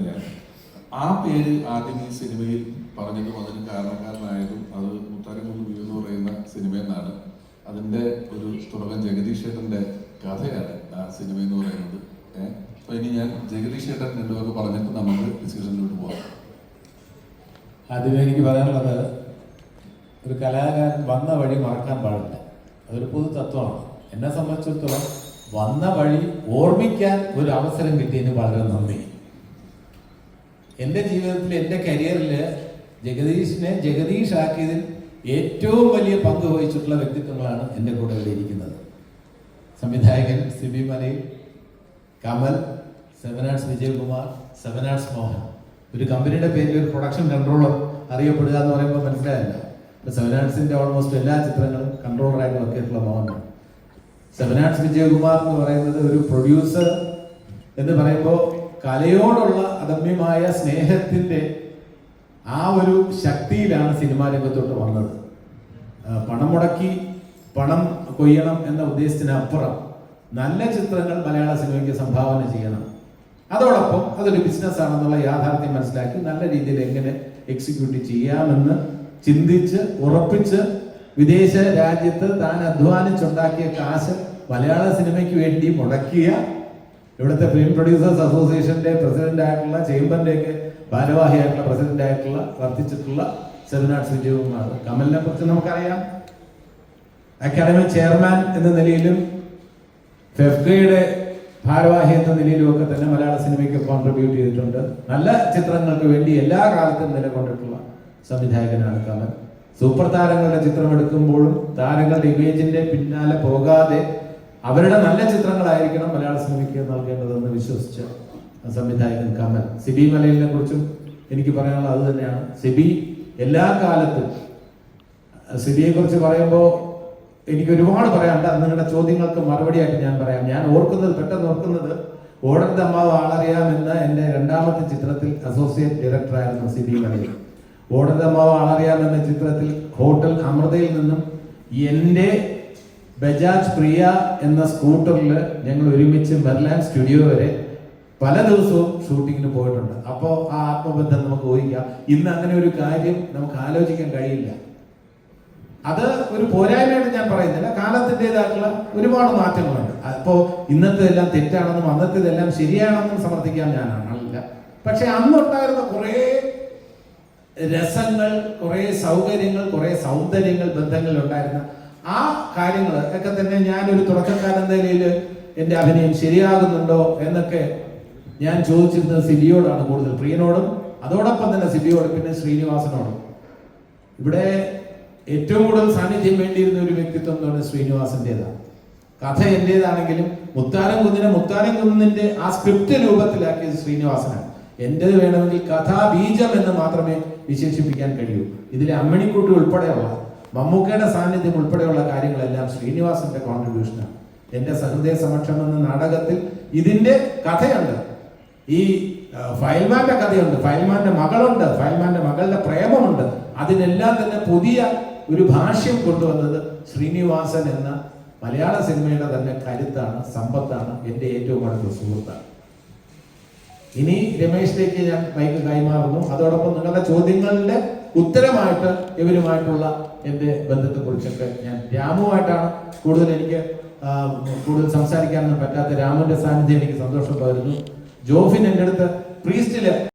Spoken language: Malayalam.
തന്നെയാണ്. ആ പേര് ആദ്യം ഈ സിനിമയിൽ പറഞ്ഞതും അതിന് കാരണക്കാരനായതും അത് മുത്താരംകുന്ന് വ്യൂ എന്ന് പറയുന്ന സിനിമ എന്നാണ് അതിന്റെ ഒരു തുടക്കം ജഗദീഷ് ചേട്ടന്റെ കഥയാണ് ആ സിനിമ എന്ന് പറയുന്നത് അപ്പൊ ഇനി ഞാൻ ജഗദീഷ് ചേട്ടൻ രണ്ടുപേർക്ക് പറഞ്ഞിട്ട് നമുക്ക് ഡിസ്കഷനിലോട്ട് പോകാം ആദ്യമേ എനിക്ക് പറയാനുള്ളത് ഒരു കലാകാരൻ വന്ന വഴി മറക്കാൻ പാടില്ല. അതൊരു പൊതു തത്വമാണ്. എന്നെ സംബന്ധിച്ചിടത്തോളം വന്ന വഴി ഓർമ്മിക്കാൻ ഒരു അവസരം കിട്ടിയതിന് വളരെ നന്ദി. എന്റെ ജീവിതത്തിൽ എന്റെ കരിയറിൽ ജഗദീഷിനെ ജഗദീഷ് ആക്കിയതിൽ ഏറ്റവും വലിയ പങ്ക് വഹിച്ചിട്ടുള്ള വ്യക്തിത്വങ്ങളാണ് എന്റെ കൂടെ ഇവിടെ ഇരിക്കുന്നത്. സംവിധായകൻ Sibi Malayil Kamal seven arts Vijayakumar seven arts Mohan. ഒരു കമ്പനിയുടെ പേരിൽ ഒരു പ്രൊഡക്ഷൻ കൺട്രോളർ അറിയപ്പെടുക എന്ന് പറയുമ്പോൾ മനസ്സിലായില്ല. ഇപ്പൊ സെവൻ ആർട്സിന്റെ ഓൾമോസ്റ്റ് എല്ലാ ചിത്രങ്ങളും കൺട്രോളറായിട്ട് വർക്ക് ചെയ്തിട്ടുള്ള മോഹനാണ് സെവൻ ആർട്സ് വിജയകുമാർ എന്ന് പറയുന്നത് ഒരു പ്രൊഡ്യൂസർ എന്ന് പറയുമ്പോൾ കലയോടുള്ള അദമ്യമായ സ്നേഹത്തിന്റെ ആ ഒരു ശക്തിയിലാണ് സിനിമാ രംഗത്തോട്ട് വന്നത്. പണം മുടക്കി പണം കൊയ്യണം എന്ന ഉദ്ദേശത്തിനപ്പുറം നല്ല ചിത്രങ്ങൾ മലയാള സിനിമയ്ക്ക് സംഭാവന ചെയ്യണം. അതോടൊപ്പം അതൊരു ബിസിനസ് ആണെന്നുള്ള യാഥാർത്ഥ്യം മനസ്സിലാക്കി നല്ല രീതിയിൽ എങ്ങനെ എക്സിക്യൂട്ട് ചെയ്യാമെന്ന് ചിന്തിച്ച് ഉറപ്പിച്ച് വിദേശ രാജ്യത്ത് താൻ അധ്വാനിച്ചുണ്ടാക്കിയ കാശ് മലയാള സിനിമയ്ക്ക് വേണ്ടി മുടക്കിയ ഇവിടുത്തെ ഫിലിം പ്രൊഡ്യൂസേഴ്സ് അസോസിയേഷന്റെ പ്രസിഡന്റ് ആയിട്ടുള്ള ചേംബറിന്റെയൊക്കെ ഭാരവാഹിയായിട്ടുള്ള പ്രസിഡന്റ് ആയിട്ടുള്ള വർദ്ധിച്ചിട്ടുള്ള സെമിനാർ ആർട്സ് വിജയകുമാർ കമലിനെ കുറിച്ച് നമുക്കറിയാം. അക്കാദമി ചെയർമാൻ എന്ന നിലയിലും ഫെഫ്കയുടെ ഭാരവാഹി എന്ന നിലയിലും ഒക്കെ തന്നെ മലയാള സിനിമയ്ക്ക് കോൺട്രിബ്യൂട്ട് ചെയ്തിട്ടുണ്ട്. നല്ല ചിത്രങ്ങൾക്ക് വേണ്ടി എല്ലാ കാലത്തും നിലകൊണ്ടിട്ടുള്ള സംവിധായകനാണ് കമൽ. സൂപ്പർ താരങ്ങളുടെ ചിത്രം എടുക്കുമ്പോഴും താരങ്ങളുടെ ഇമേജിന്റെ പിന്നാലെ പോകാതെ അവരുടെ നല്ല ചിത്രങ്ങളായിരിക്കണം മലയാള സിനിമയ്ക്ക് നൽകേണ്ടതെന്ന് വിശ്വസിച്ച സംവിധായകൻ കമൽ. സിബി മലയിലിനെ കുറിച്ചും എനിക്ക് പറയാനുള്ളത് അത് തന്നെയാണ്. സിബി എല്ലാ കാലത്തും സിബിയെ കുറിച്ച് പറയുമ്പോൾ എനിക്ക് ഒരുപാട് പറയാനുണ്ട്. നിങ്ങളുടെ ചോദ്യങ്ങൾക്ക് മറുപടിയായിട്ട് ഞാൻ പറയാം. ഞാൻ ഓർക്കുന്നത് പെട്ടെന്ന് ഓർക്കുന്നത് ഓടത്തെ അമ്മാവ് എന്ന് എന്റെ രണ്ടാമത്തെ ചിത്രത്തിൽ അസോസിയേറ്റ് ഡയറക്ടറായിരുന്നു സിബി മലയിൽ. ഓടത്തെ ആളറിയാം എന്ന ചിത്രത്തിൽ ഹോട്ടൽ അമൃതയിൽ നിന്നും എന്റെ ബജാജ് പ്രിയ എന്ന സ്കൂട്ടറിൽ ഞങ്ങൾ ഒരുമിച്ച് മെർലാൻഡ് സ്റ്റുഡിയോ വരെ പല ദിവസവും ഷൂട്ടിങ്ങിന് പോയിട്ടുണ്ട്. അപ്പോൾ ആ ആത്മബന്ധം നമുക്ക് ഊഹിക്കാം. ഇന്ന് അങ്ങനെ ഒരു കാര്യം നമുക്ക് ആലോചിക്കാൻ കഴിയില്ല. അത് ഒരു പോരായ്മയായിട്ട് ഞാൻ പറയുന്നില്ല. കാലത്തിന്റെതായിട്ടുള്ള ഒരുപാട് മാറ്റങ്ങളുണ്ട്. അപ്പോൾ എല്ലാം തെറ്റാണെന്നും അന്നത്തേതെല്ലാം ശരിയാണെന്നും സമർത്ഥിക്കാൻ ഞാൻ ആളില്ല പക്ഷെ അന്നുണ്ടായിരുന്ന കുറേ രസങ്ങൾ കുറേ സൗകര്യങ്ങൾ കുറേ സൗന്ദര്യങ്ങൾ ബന്ധങ്ങളിൽ ഉണ്ടായിരുന്ന ആ കാര്യങ്ങൾ ഒക്കെ തന്നെ ഞാനൊരു തുടക്കക്കാരൻ നിലയിൽ എന്റെ അഭിനയം ശരിയാകുന്നുണ്ടോ എന്നൊക്കെ ഞാൻ ചോദിച്ചിരുന്നത് സിബിയോടാണ് കൂടുതൽ പ്രിയനോടും അതോടൊപ്പം തന്നെ സിബിയോടും പിന്നെ ശ്രീനിവാസനോടും. ഇവിടെ ഏറ്റവും കൂടുതൽ സാന്നിധ്യം വേണ്ടിയിരുന്ന ഒരു വ്യക്തിത്വം എന്ന് പറയുന്നത് ശ്രീനിവാസന്റേതാണ് കഥ എന്റേതാണെങ്കിലും മുത്താരം കുന്നിനെ മുത്താരം കുന്നിന്റെ ആ സ്ക്രിപ്റ്റ് രൂപത്തിലാക്കിയത് ശ്രീനിവാസനാണ്. എന്റേത് വേണമെങ്കിൽ കഥാബീജം എന്ന് മാത്രമേ വിശേഷിപ്പിക്കാൻ കഴിയൂ. ഇതിലെ അമ്മണിക്കുട്ടി ഉൾപ്പെടെയുള്ള മമ്മൂക്കയുടെ സാന്നിധ്യം ഉൾപ്പെടെയുള്ള കാര്യങ്ങളെല്ലാം ശ്രീനിവാസന്റെ കോൺട്രിബ്യൂഷനാണ് എന്റെ സഹൃദയ സമക്ഷം എന്ന നാടകത്തിൽ ഇതിന്റെ കഥയുണ്ട്. ഈ ഫയൽമാന്റെ കഥയുണ്ട്. ഫയൽമാന്റെ മകളുണ്ട്. ഫയൽമാന്റെ മകളുടെ പ്രേമമുണ്ട്. അതിനെല്ലാം തന്നെ പുതിയ ഒരു ഭാഷ്യം കൊണ്ടുവന്നത് ശ്രീനിവാസൻ എന്ന മലയാള സിനിമയുടെ തന്നെ കരുത്താണ് സമ്പത്താണ് എന്റെ ഏറ്റവും അടുത്ത സുഹൃത്താണ്. ഇനി രമേശിലേക്ക് ഞാൻ മൈക്ക് കൈമാറുന്നു അതോടൊപ്പം നിങ്ങളുടെ ചോദ്യങ്ങളുടെ ഉത്തരമായിട്ട് ഇവരുമായിട്ടുള്ള എന്റെ ബന്ധത്തെക്കുറിച്ചൊക്കെ ഞാൻ രാമുമായിട്ടാണ് കൂടുതൽ എനിക്ക് കൂടുതൽ സംസാരിക്കാനൊന്നും പറ്റാത്ത രാമുവിന്റെ സാന്നിധ്യം എനിക്ക് സന്തോഷം പകരുന്നു. ജോഫിൻ എന്റെ അടുത്ത്